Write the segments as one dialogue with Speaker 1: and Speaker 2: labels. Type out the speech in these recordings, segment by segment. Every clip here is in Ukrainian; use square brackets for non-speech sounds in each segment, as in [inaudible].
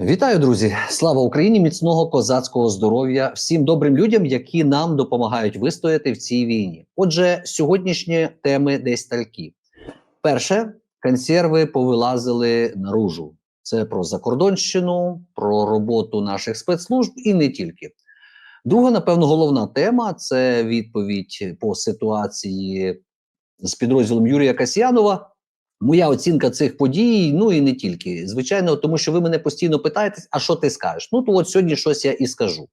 Speaker 1: Вітаю, друзі! Слава Україні! Міцного козацького здоров'я всім добрим людям, які нам допомагають вистояти в цій війні. Отже, сьогоднішні теми десь такі. Перше, консерви повилазили наружу. Це про закордонщину, про роботу наших спецслужб і не тільки. Друга, напевно, головна тема це відповідь по ситуації з підрозділом Юрія Касьянова. Моя оцінка цих подій, ну і не тільки. Звичайно, тому що ви мене постійно питаєте, а що ти скажеш? Ну, то от сьогодні щось я і скажу.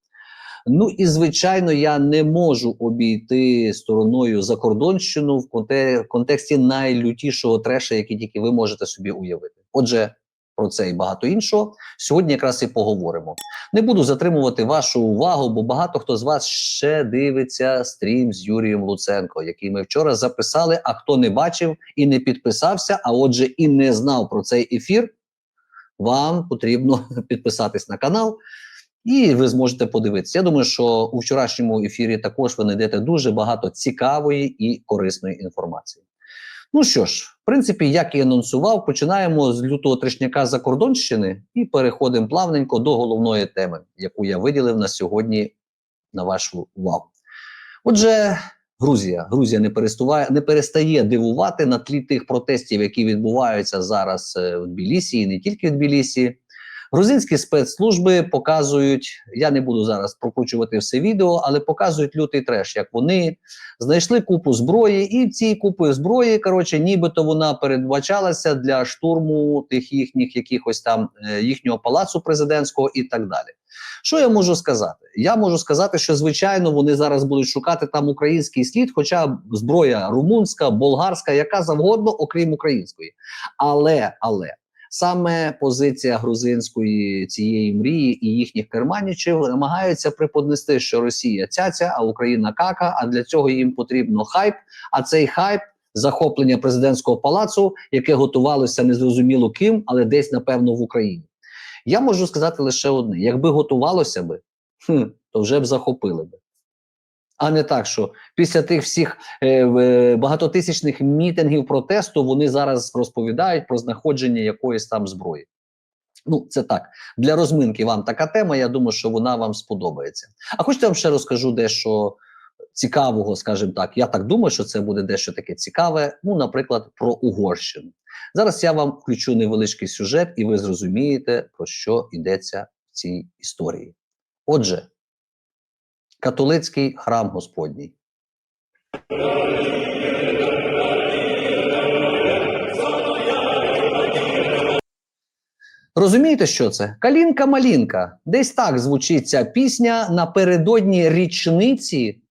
Speaker 1: Ну і звичайно, я не можу обійти стороною закордонщину в конте контексті найлютішого треша, який тільки ви можете собі уявити. Отже, про це і багато іншого сьогодні якраз і поговоримо. Не буду затримувати вашу увагу, бо багато хто з вас ще дивиться стрім з Юрієм Луценко, який ми вчора записали. А хто не бачив і не підписався, а отже, і не знав про цей ефір. Вам потрібно [laughs] підписатись на канал, і ви зможете подивитися. Я думаю, що у вчорашньому ефірі також ви знайдете дуже багато цікавої і корисної інформації. Ну що ж, в принципі, як і анонсував, починаємо з лютого тришняка закордонщини і переходимо плавненько до головної теми, яку я виділив на сьогодні на вашу увагу. Отже, Грузія Грузія не перестуває, не перестає дивувати на тлі тих протестів, які відбуваються зараз е, в Тбілісі, і не тільки в Тбілісі. Грузинські спецслужби показують, я не буду зараз прокручувати все відео, але показують лютий треш, як вони знайшли купу зброї, і в цій купи зброї, коротше, нібито вона передбачалася для штурму тих їхніх якихось там е, їхнього палацу президентського і так далі. Що я можу сказати? Я можу сказати, що звичайно вони зараз будуть шукати там український слід, хоча зброя румунська, болгарська, яка завгодно, окрім української. Але, але саме позиція грузинської цієї мрії і їхніх керманічів намагаються приподнести, що Росія цяця, а Україна кака. А для цього їм потрібно хайп. А цей хайп захоплення президентського палацу, яке готувалося незрозуміло ким, але десь напевно в Україні. Я можу сказати лише одне: якби готувалося би, то вже б захопили би. А не так, що після тих всіх е, е, багатотисячних мітингів протесту вони зараз розповідають про знаходження якоїсь там зброї. Ну, це так. Для розминки вам така тема. Я думаю, що вона вам сподобається. А хочете я вам ще розкажу дещо цікавого, скажімо так. Я так думаю, що це буде дещо таке цікаве. Ну, наприклад, про Угорщину. Зараз я вам включу невеличкий сюжет, і ви зрозумієте, про що йдеться в цій історії. Отже, католицький храм Господній. Розумієте, що це? Калінка-малінка. Десь так звучить ця пісня напередодні річниці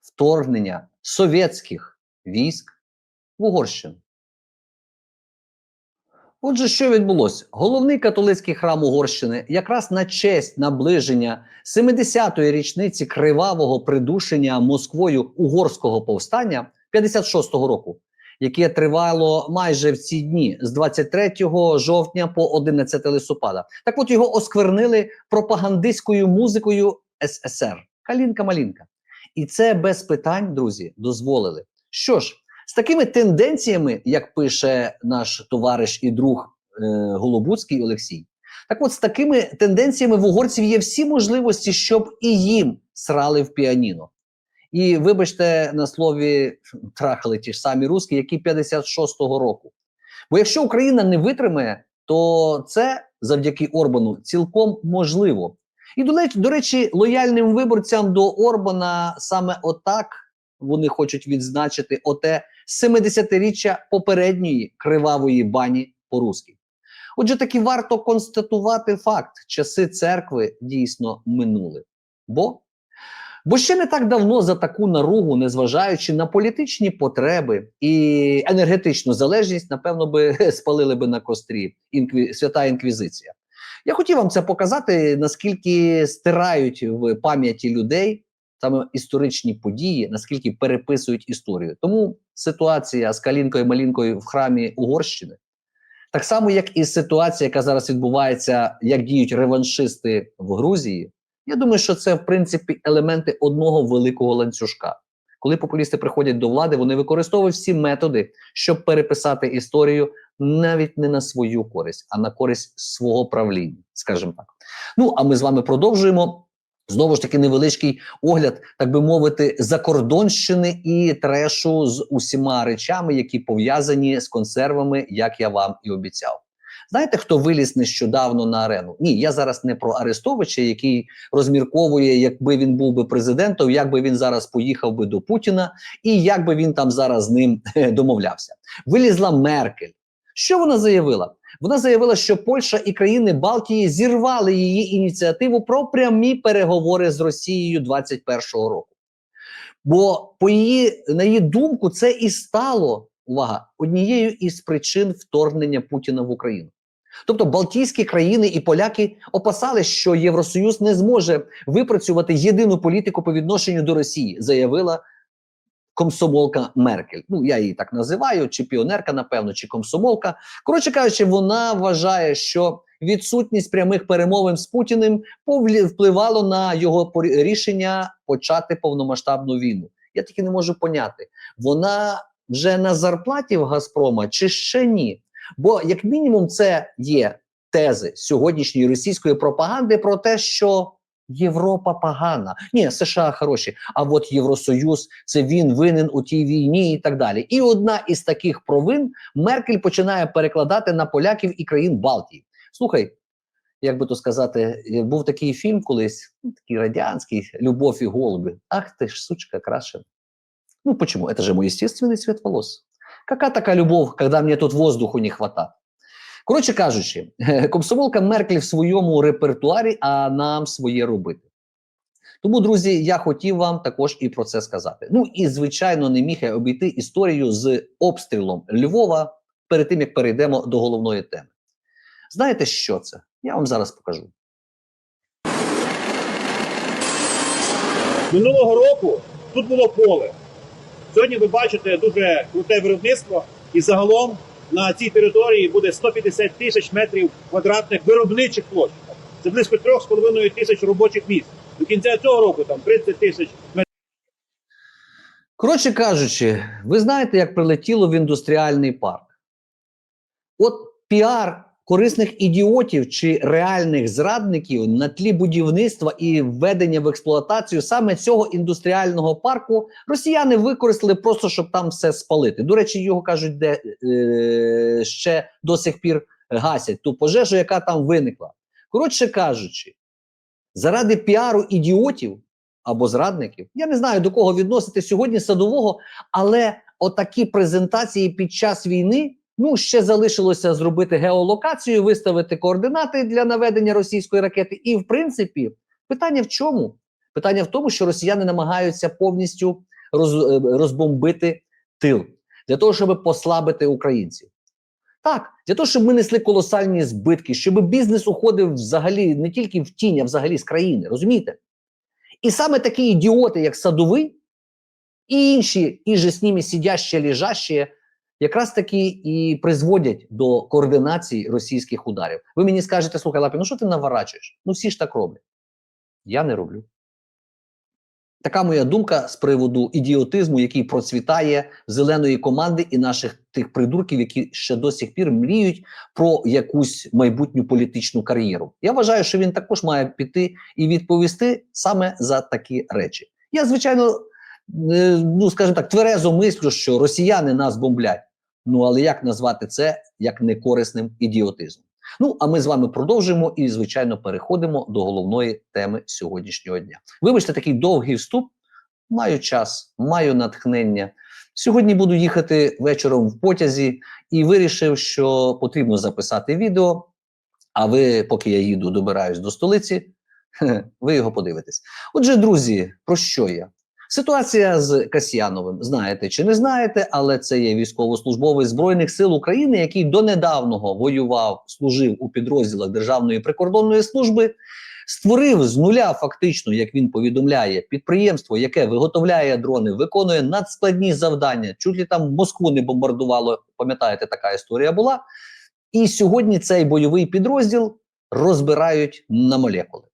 Speaker 1: вторгнення совєтських військ в Угорщину. Отже, що відбулося? Головний католицький храм Угорщини якраз на честь наближення 70-ї річниці кривавого придушення Москвою угорського повстання 56-го року, яке тривало майже в ці дні з 23 жовтня по 11 листопада. Так от його осквернили пропагандистською музикою СССР. Калінка-малінка. І це без питань, друзі, дозволили. Що ж, з такими тенденціями, як пише наш товариш і друг е, Голобуцький Олексій, так от з такими тенденціями в угорців є всі можливості, щоб і їм срали в піаніно. І вибачте, на слові трахали ті ж самі русські, які 56-го року. Бо якщо Україна не витримає, то це завдяки Орбану цілком можливо. І до речі, лояльним виборцям до Орбана саме отак вони хочуть відзначити оте 70-річчя попередньої кривавої бані по-русски. Отже, таки варто констатувати факт: часи церкви дійсно минули. Бо Бо ще не так давно за таку наругу, незважаючи на політичні потреби і енергетичну залежність, напевно, би [laughs] спалили би на кострі інкві... свята інквізиція. Я хотів вам це показати, наскільки стирають в пам'яті людей саме історичні події, наскільки переписують історію. Тому ситуація з Калінкою Малінкою в храмі Угорщини, так само, як і ситуація, яка зараз відбувається, як діють реваншисти в Грузії. Я думаю, що це в принципі елементи одного великого ланцюжка. Коли популісти приходять до влади, вони використовують всі методи, щоб переписати історію навіть не на свою користь, а на користь свого правління, скажімо так. Ну а ми з вами продовжуємо. Знову ж таки, невеличкий огляд, так би мовити, закордонщини і трешу з усіма речами, які пов'язані з консервами, як я вам і обіцяв. Знаєте, хто виліз нещодавно на арену? Ні, я зараз не про Арестовича, який розмірковує, якби він був би президентом, як би він зараз поїхав би до Путіна, і як би він там зараз з ним [laughs] домовлявся. Вилізла Меркель. Що вона заявила? Вона заявила, що Польща і країни Балтії зірвали її ініціативу про прямі переговори з Росією 21-го року. Бо, по її, на її думку, це і стало увага однією із причин вторгнення Путіна в Україну. Тобто Балтійські країни і поляки опасали, що Євросоюз не зможе випрацювати єдину політику по відношенню до Росії, заявила комсомолка Меркель. Ну я її так називаю, чи піонерка, напевно, чи комсомолка. Коротше кажучи, вона вважає, що відсутність прямих перемовин з Путіним впливало на його рішення почати повномасштабну війну. Я таки не можу поняти, вона вже на зарплаті в Газпрома чи ще ні? Бо, як мінімум, це є тези сьогоднішньої російської пропаганди про те, що Європа погана. Ні, США хороші. А от Євросоюз це він винен у тій війні і так далі. І одна із таких провин Меркель починає перекладати на поляків і країн Балтії. Слухай, як би то сказати, е, був такий фільм колись, ну, такий радянський Любов і голуби. Ах ти ж, сучка, крашена. Ну почему? Это же мой естественный цвет волос. Какая такая любов, когда мне тут воздуху не хватает? Коротше кажучи, [laughs] комсомолка Меркель в своєму репертуарі, а нам своє робити. Тому, друзі, я хотів вам також і про це сказати. Ну і звичайно, не міг я обійти історію з обстрілом Львова перед тим як перейдемо до головної теми. Знаєте, що це? Я вам зараз покажу.
Speaker 2: Минулого року тут було поле. Сьогодні ви бачите дуже круте виробництво, і загалом на цій території буде 150 тисяч метрів квадратних виробничих площ. Це близько 3,5 тисяч робочих місць. До кінця цього року там 30 тисяч метрів.
Speaker 1: Коротше кажучи, ви знаєте, як прилетіло в індустріальний парк? От піар корисних ідіотів чи реальних зрадників на тлі будівництва і введення в експлуатацію саме цього індустріального парку росіяни використали просто, щоб там все спалити. До речі, його кажуть, де е, ще до сих пір гасять ту пожежу, яка там виникла. Коротше кажучи, заради піару ідіотів або зрадників. Я не знаю до кого відносити сьогодні садового, але отакі презентації під час війни. Ну, ще залишилося зробити геолокацію, виставити координати для наведення російської ракети. І, в принципі, питання в чому? Питання в тому, що росіяни намагаються повністю роз, е, розбомбити тил для того, щоб послабити українців. Так, для того, щоб ми несли колосальні збитки, щоб бізнес уходив взагалі не тільки в тінь, а взагалі з країни. Розумієте? І саме такі ідіоти, як Садовий, і інші, і же з ними сидящі, лежащі, якраз таки і призводять до координації російських ударів. Ви мені скажете, слухай, Лапі, ну що ти наворачуєш? Ну всі ж так роблять. Я не роблю. Така моя думка з приводу ідіотизму, який процвітає зеленої команди і наших тих придурків, які ще до сих пір мріють про якусь майбутню політичну кар'єру. Я вважаю, що він також має піти і відповісти саме за такі речі. Я, звичайно, е, ну скажімо так, тверезо мислю, що росіяни нас бомблять. Ну але як назвати це як некорисним ідіотизмом? Ну а ми з вами продовжуємо і, звичайно, переходимо до головної теми сьогоднішнього дня. Вибачте, такий довгий вступ. Маю час, маю натхнення. Сьогодні буду їхати вечором в потязі і вирішив, що потрібно записати відео. А ви, поки я їду, добираюсь до столиці, [laughs] ви його подивитесь. Отже, друзі, про що я? Ситуація з Касьяновим, знаєте чи не знаєте, але це є військовослужбовець Збройних сил України, який донедавного воював, служив у підрозділах Державної прикордонної служби, створив з нуля, фактично, як він повідомляє, підприємство, яке виготовляє дрони, виконує надскладні завдання. Чуть ли там Москву не бомбардувало. Пам'ятаєте, така історія була. І сьогодні цей бойовий підрозділ розбирають на молекули.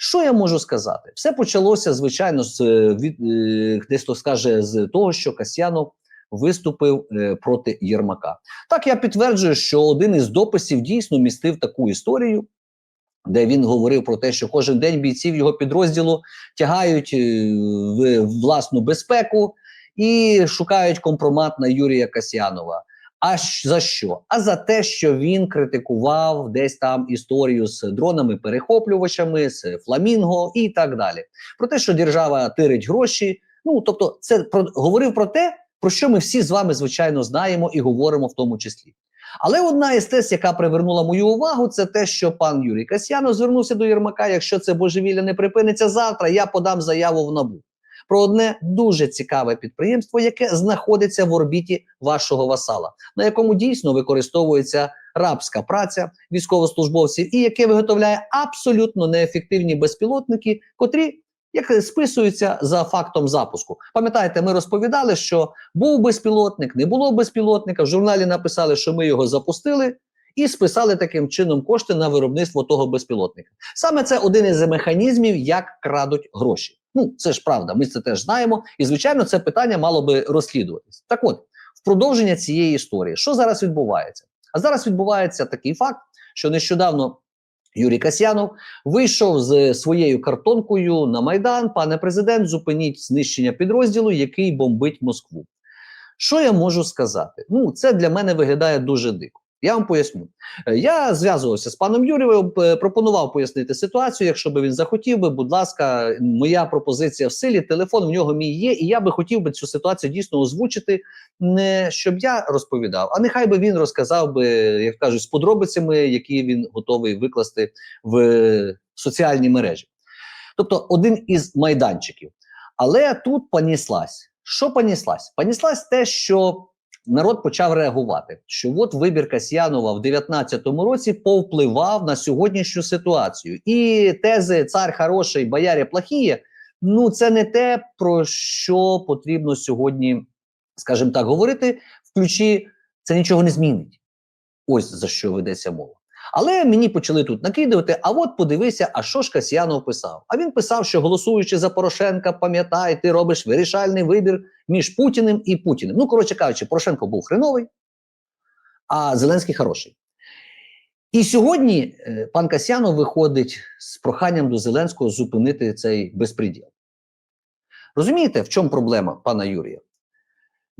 Speaker 1: Що я можу сказати? Все почалося, звичайно, з е, від е, десь хто скаже з того, що Касьянов виступив е, проти Єрмака. Так я підтверджую, що один із дописів дійсно містив таку історію, де він говорив про те, що кожен день бійців його підрозділу тягають е, в власну безпеку і шукають компромат на Юрія Касьянова. А за що? А за те, що він критикував десь там історію з дронами-перехоплювачами, з фламінго і так далі. Про те, що держава тирить гроші. Ну тобто, це про говорив про те, про що ми всі з вами звичайно знаємо і говоримо в тому числі. Але одна із тез, яка привернула мою увагу, це те, що пан Юрій Касьянов звернувся до Єрмака. Якщо це божевілля не припиниться завтра, я подам заяву в набу про одне дуже цікаве підприємство, яке знаходиться в орбіті вашого васала, на якому дійсно використовується рабська праця військовослужбовців, і яке виготовляє абсолютно неефективні безпілотники, котрі як списуються за фактом запуску. Пам'ятаєте, ми розповідали, що був безпілотник, не було безпілотника. В журналі написали, що ми його запустили. І списали таким чином кошти на виробництво того безпілотника. Саме це один із механізмів, як крадуть гроші. Ну це ж правда, ми це теж знаємо. І звичайно, це питання мало би розслідуватись. Так от, в продовження цієї історії, що зараз відбувається? А зараз відбувається такий факт, що нещодавно Юрій Касьянов вийшов з своєю картонкою на майдан. Пане президент, зупиніть знищення підрозділу, який бомбить Москву. Що я можу сказати? Ну, це для мене виглядає дуже дико. Я вам поясню. Е, Я зв'язувався з паном Юрієм, е, пропонував пояснити ситуацію. Якщо би він захотів би, будь ласка, моя пропозиція в силі. Телефон в нього мій є, і я би хотів би цю ситуацію дійсно озвучити, не щоб я розповідав, а нехай би він розказав би, як кажуть, з подробицями, які він готовий викласти в соціальні мережі. Тобто, один із майданчиків. Але тут поніслась. Що поніслась? Поніслась те, що народ почав реагувати. Що от вибір Касьянова в 19-му році повпливав на сьогоднішню ситуацію. І тези цар хороший, бояре плохіє, ну це не те, про що потрібно сьогодні, скажімо так, говорити. В ключі це нічого не змінить. Ось за що ведеться мова. Але мені почали тут накидувати. А от подивися, а що ж Касьянов писав? А він писав, що голосуючи за Порошенка, пам'ятай, ти робиш вирішальний вибір між Путіним і Путіним. Ну, коротше кажучи, Порошенко був хреновий, а Зеленський хороший. І сьогодні е, пан Касьянов виходить з проханням до Зеленського зупинити цей безпреділ. Розумієте, в чому проблема пана Юрія?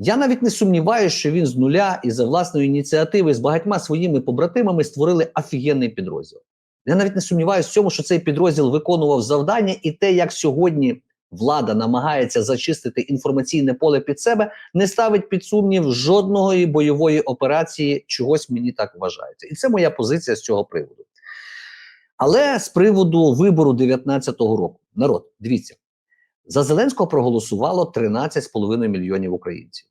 Speaker 1: Я навіть не сумніваюся, що він з нуля і за власної ініціативи з багатьма своїми побратимами створили офігенний підрозділ. Я навіть не сумніваюся в цьому, що цей підрозділ виконував завдання, і те, як сьогодні влада намагається зачистити інформаційне поле під себе, не ставить під сумнів жодної бойової операції, чогось мені так вважається. І це моя позиція з цього приводу. Але з приводу вибору 19-го року, народ, дивіться, за Зеленського проголосувало 13,5 мільйонів українців.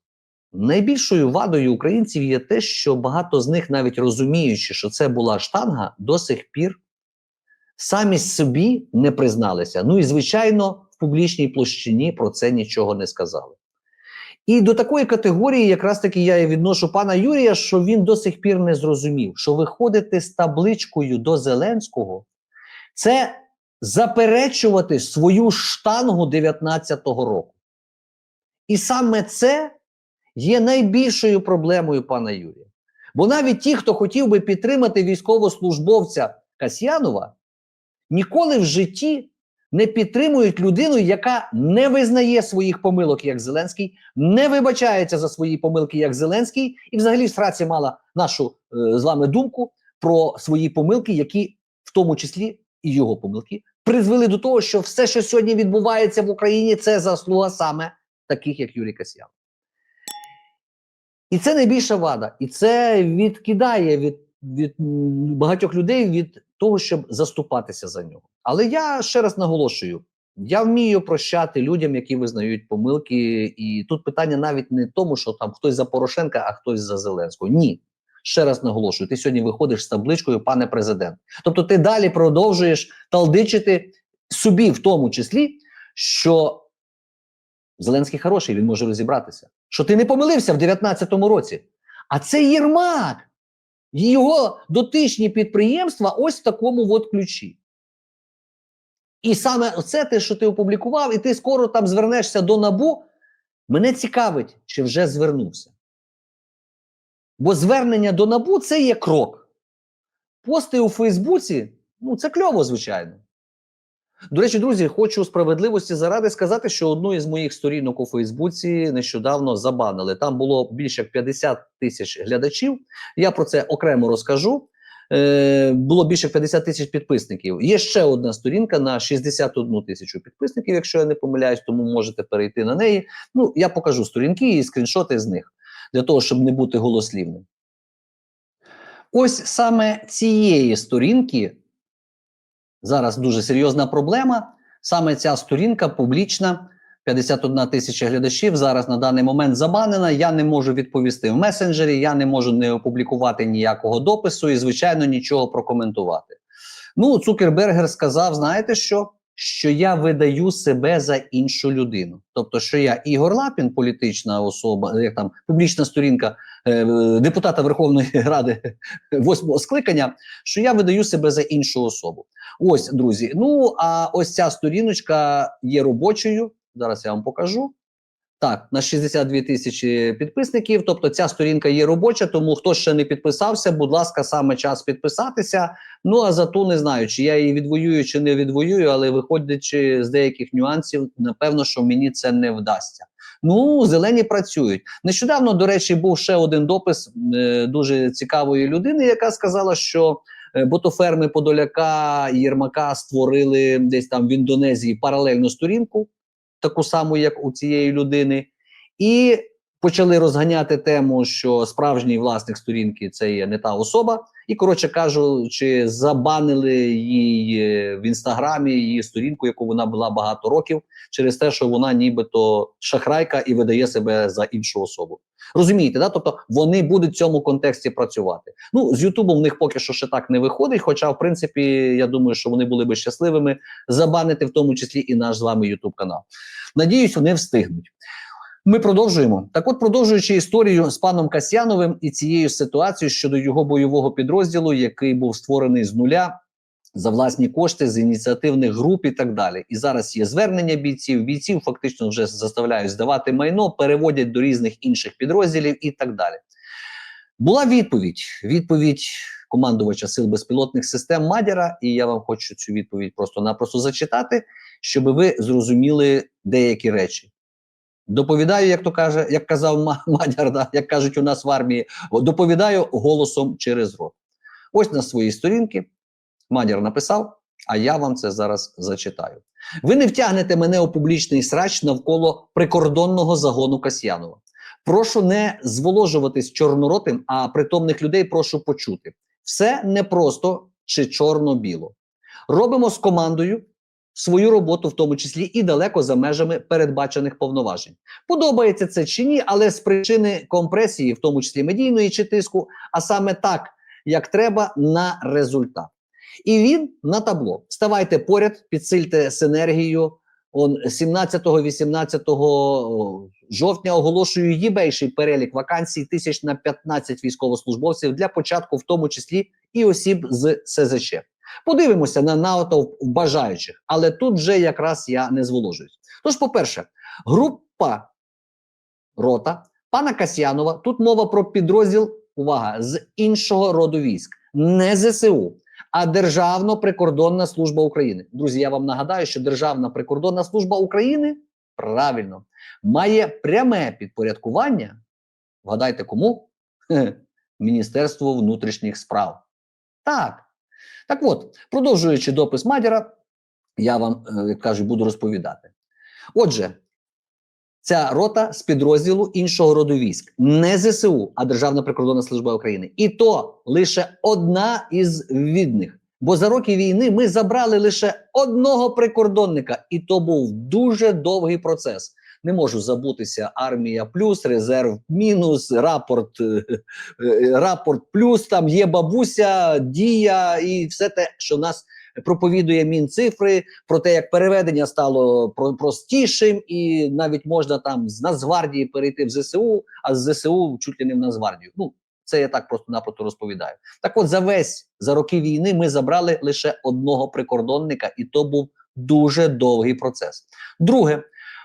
Speaker 1: Найбільшою вадою українців є те, що багато з них, навіть розуміючи, що це була штанга, до сих пір самі собі не призналися. Ну і звичайно, в публічній площині про це нічого не сказали. І до такої категорії, якраз таки я і відношу пана Юрія, що він до сих пір не зрозумів, що виходити з табличкою до Зеленського це заперечувати свою штангу 19-го року. І саме це є найбільшою проблемою пана Юрія. Бо навіть ті, хто хотів би підтримати військовослужбовця Касьянова, ніколи в житті не підтримують людину, яка не визнає своїх помилок як Зеленський, не вибачається за свої помилки як Зеленський, і взагалі сраці мала нашу е, з вами думку про свої помилки, які в тому числі і його помилки призвели до того, що все, що сьогодні відбувається в Україні, це заслуга саме таких, як Юрій Касьян. І це найбільша вада, і це відкидає від, від багатьох людей від того, щоб заступатися за нього. Але я ще раз наголошую: я вмію прощати людям, які визнають помилки, і тут питання навіть не в тому, що там хтось за Порошенка, а хтось за Зеленського. Ні. Ще раз наголошую, ти сьогодні виходиш з табличкою, пане президент. Тобто, ти далі продовжуєш талдичити собі, в тому числі, що Зеленський хороший, він може розібратися. Що ти не помилився в 19-му році. А це Єрмак. Його дотичні підприємства ось в такому от ключі. І саме це те, що ти опублікував, і ти скоро там звернешся до набу. Мене цікавить, чи вже звернувся. Бо звернення до набу це є крок. Пости у Фейсбуці ну це кльово, звичайно. До речі, друзі, хочу справедливості заради сказати, що одну із моїх сторінок у Фейсбуці нещодавно забанили. Там було більше як 50 тисяч глядачів. Я про це окремо розкажу. Е, було більше 50 тисяч підписників. Є ще одна сторінка на 61 тисячу підписників, якщо я не помиляюсь, тому можете перейти на неї. Ну, я покажу сторінки і скріншоти з них для того, щоб не бути голослівним. Ось саме цієї сторінки зараз дуже серйозна проблема. Саме ця сторінка публічна, 51 тисяча глядачів. Зараз на даний момент забанена. Я не можу відповісти в месенджері, я не можу не опублікувати ніякого допису і, звичайно, нічого прокоментувати. Ну, Цукербергер сказав: знаєте що? Що я видаю себе за іншу людину. Тобто, що я Ігор Лапін, політична особа, як там публічна сторінка е, депутата Верховної Ради восьмого скликання, що я видаю себе за іншу особу. Ось, друзі. Ну а ось ця сторіночка є робочою. Зараз я вам покажу. Так, на 62 тисячі підписників. Тобто ця сторінка є робоча, тому хто ще не підписався, будь ласка, саме час підписатися. Ну а за ту не знаю, чи я її відвоюю, чи не відвоюю, але виходячи з деяких нюансів, напевно, що мені це не вдасться. Ну, зелені працюють. Нещодавно, до речі, був ще один допис е, дуже цікавої людини, яка сказала, що е, ботоферми Подоляка і Єрмака створили десь там в Індонезії паралельну сторінку, таку саму, як у цієї людини, і почали розганяти тему, що справжній власник сторінки це є не та особа. І, коротше кажучи, забанили її в інстаграмі її сторінку, яку вона була багато років, через те, що вона нібито шахрайка і видає себе за іншу особу. Розумієте, да? Тобто вони будуть в цьому контексті працювати. Ну з Ютубом в них поки що ще так не виходить. Хоча, в принципі, я думаю, що вони були би щасливими забанити в тому числі і наш з вами Ютуб канал. Надіюсь, вони встигнуть. Ми продовжуємо. Так, от, продовжуючи історію з паном Касьяновим і цією ситуацією щодо його бойового підрозділу, який був створений з нуля за власні кошти з ініціативних груп і так далі. І зараз є звернення бійців. Бійців фактично вже заставляють здавати майно, переводять до різних інших підрозділів і так далі. Була відповідь: відповідь командувача сил безпілотних систем Мадяра, і я вам хочу цю відповідь просто-напросто зачитати, щоб ви зрозуміли деякі речі. Доповідаю, як то каже, як казав Ма- Мадяр, да, як кажуть у нас в армії, доповідаю голосом через рот. Ось на своїй сторінці Мадяр написав, а я вам це зараз зачитаю. Ви не втягнете мене у публічний срач навколо прикордонного загону Касьянова. Прошу не зволожуватись чорноротим, а притомних людей прошу почути. Все не просто чи чорно-біло. Робимо з командою свою роботу, в тому числі і далеко за межами передбачених повноважень. Подобається це чи ні, але з причини компресії, в тому числі медійної чи тиску, а саме так, як треба, на результат. І він на табло. Ставайте поряд, підсильте синергію. Он 17-18 жовтня оголошую їбейший перелік вакансій тисяч на 15 військовослужбовців для початку, в тому числі і осіб з СЗЧ. Подивимося на натовп бажаючих, але тут вже якраз я не зволожуюсь. Тож, по-перше, група рота пана Касьянова. Тут мова про підрозділ. Увага з іншого роду військ, не ЗСУ, а Державна прикордонна служба України. Друзі, я вам нагадаю, що Державна прикордонна служба України правильно має пряме підпорядкування. Вгадайте, кому? Хе, [laughs] Міністерству внутрішніх справ. Так. Так от, продовжуючи допис Мадяра, я вам, е, як кажуть, буду розповідати. Отже, ця рота з підрозділу іншого роду військ, не ЗСУ, а Державна прикордонна служба України. І то лише одна із відних. Бо за роки війни ми забрали лише одного прикордонника, і то був дуже довгий процес. Не можу забутися армія плюс, резерв мінус, рапорт, е, е, рапорт плюс. Там є бабуся, дія і все те, що нас проповідує мінцифри, про те, як переведення стало про- простішим, і навіть можна там з Нацгвардії перейти в ЗСУ, а з ЗСУ чуть ли не в Нацгвардію. Ну це я так просто-напросто розповідаю. Так, от за весь за роки війни ми забрали лише одного прикордонника, і то був дуже довгий процес. Друге,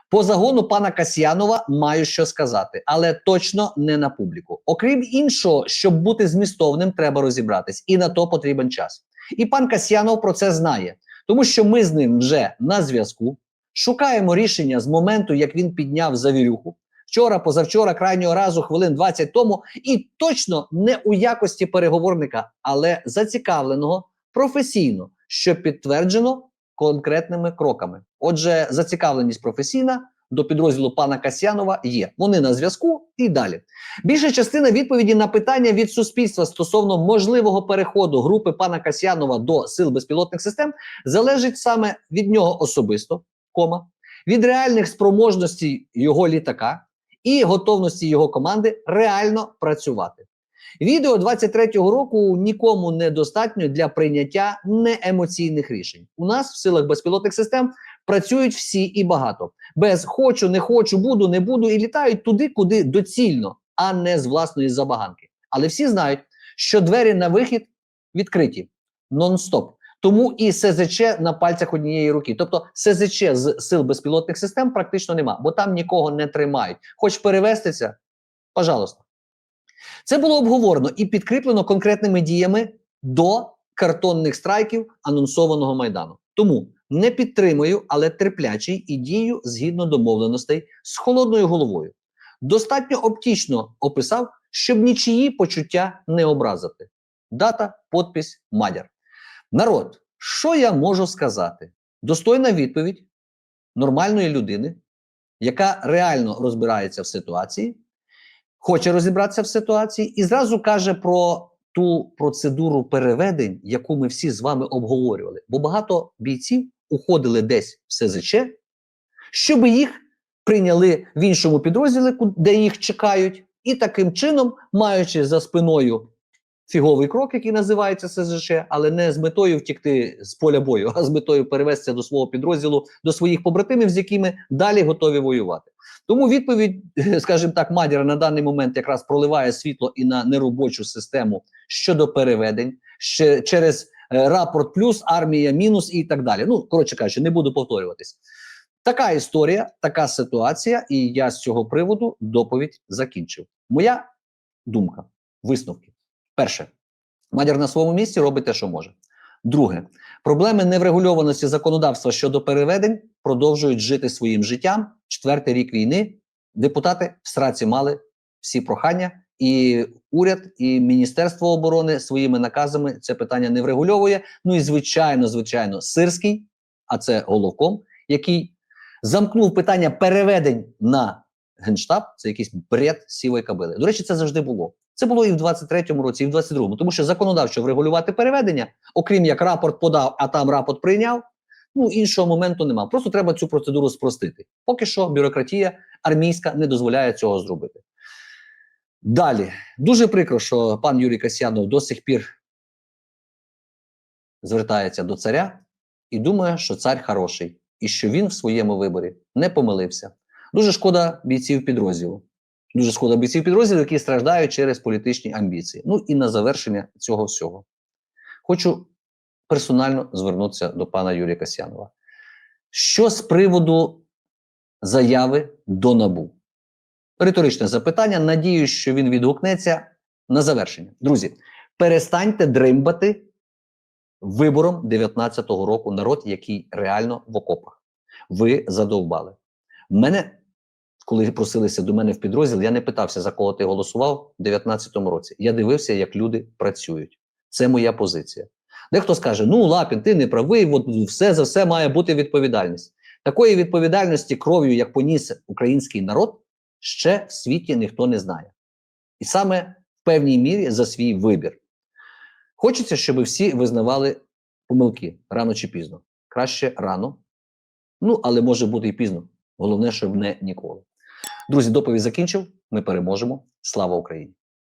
Speaker 1: по загону пана Касьянова маю що сказати, але точно не на публіку. Окрім іншого, щоб бути змістовним, треба розібратись, і на то потрібен час. І пан Касьянов про це знає, тому що ми з ним вже на зв'язку. Шукаємо рішення з моменту, як він підняв завірюху. Вчора, позавчора, крайнього разу, хвилин 20 тому, і точно не у якості переговорника, але зацікавленого професійно, що підтверджено конкретними кроками. Отже, зацікавленість професійна до підрозділу пана Касьянова є. Вони на зв'язку і далі. Більша частина відповіді на питання від суспільства стосовно можливого переходу групи пана Касьянова до сил безпілотних систем залежить саме від нього особисто, кома, від реальних спроможностей його літака і готовності його команди реально працювати. Відео 23-го року нікому не достатньо для прийняття неемоційних рішень. У нас в силах безпілотних систем працюють всі і багато. Без хочу, не хочу, буду, не буду і літають туди, куди доцільно, а не з власної забаганки. Але всі знають, що двері на вихід відкриті нон-стоп. Тому і СЗЧ на пальцях однієї руки. Тобто СЗЧ з сил безпілотних систем практично нема, бо там нікого не тримають. Хоч перевестися, пожалуйста. Це було обговорено і підкріплено конкретними діями до картонних страйків анонсованого майдану. Тому не підтримую, але терплячий і дію згідно домовленостей з холодною головою. Достатньо оптічно описав, щоб нічиї почуття не образити. Дата, подпись, мадяр. Народ, що я можу сказати? Достойна відповідь нормальної людини, яка реально розбирається в ситуації, хоче розібратися в ситуації і зразу каже про ту процедуру переведень, яку ми всі з вами обговорювали. Бо багато бійців уходили десь в СЗЧ, щоб їх прийняли в іншому підрозділі, де їх чекають, і таким чином, маючи за спиною фіговий крок, який називається СЗЧ, але не з метою втікти з поля бою, а з метою перевестися до свого підрозділу, до своїх побратимів, з якими далі готові воювати. Тому відповідь, [clears throat] скажімо так, Мадіра на даний момент якраз проливає світло і на неробочу систему щодо переведень, ще через е, рапорт плюс, армія мінус і так далі. Ну, коротше кажучи, не буду повторюватись. Така історія, така ситуація, і я з цього приводу доповідь закінчив. Моя думка, висновки. Перше, Мадір на своєму місці робить те, що може. Друге, проблеми неврегульованості законодавства щодо переведень продовжують жити своїм життям. Четвертий рік війни депутати в сраці мали всі прохання, і уряд, і Міністерство оборони своїми наказами це питання не врегульовує. Ну і звичайно, звичайно, Сирський, а це головком, який замкнув питання переведень на генштаб. Це якийсь бред сівої кабили. До речі, це завжди було. Це було і в 23-му році, і в 22-му, тому що законодавчо врегулювати переведення, окрім як рапорт подав, а там рапорт прийняв. Ну іншого моменту нема. Просто треба цю процедуру спростити. Поки що бюрократія армійська не дозволяє цього зробити. Далі дуже прикро, що пан Юрій Касьянов до сих пір звертається до царя і думає, що цар хороший, і що він в своєму виборі не помилився. Дуже шкода бійців підрозділу. Дуже шкода бійців підрозділу, які страждають через політичні амбіції. Ну і на завершення цього всього. Хочу персонально звернутися до пана Юрія Касьянова. Що з приводу заяви до набу? Риторичне запитання. Надіюсь, що він відгукнеться на завершення. Друзі, перестаньте дримбати вибором 19-го року народ, який реально в окопах. Ви задовбали. Мене, коли просилися до мене в підрозділ, я не питався, за кого ти голосував в 19-му році. Я дивився, як люди працюють. Це моя позиція. Дехто скаже: ну, Лапін, ти не правий, от все за все має бути відповідальність. Такої відповідальності кров'ю, як поніс український народ, ще в світі ніхто не знає. І саме в певній мірі за свій вибір. Хочеться, щоб всі визнавали помилки рано чи пізно. Краще рано. Ну, але може бути і пізно. Головне, щоб не ніколи. Друзі, доповідь закінчив. Ми переможемо. Слава Україні!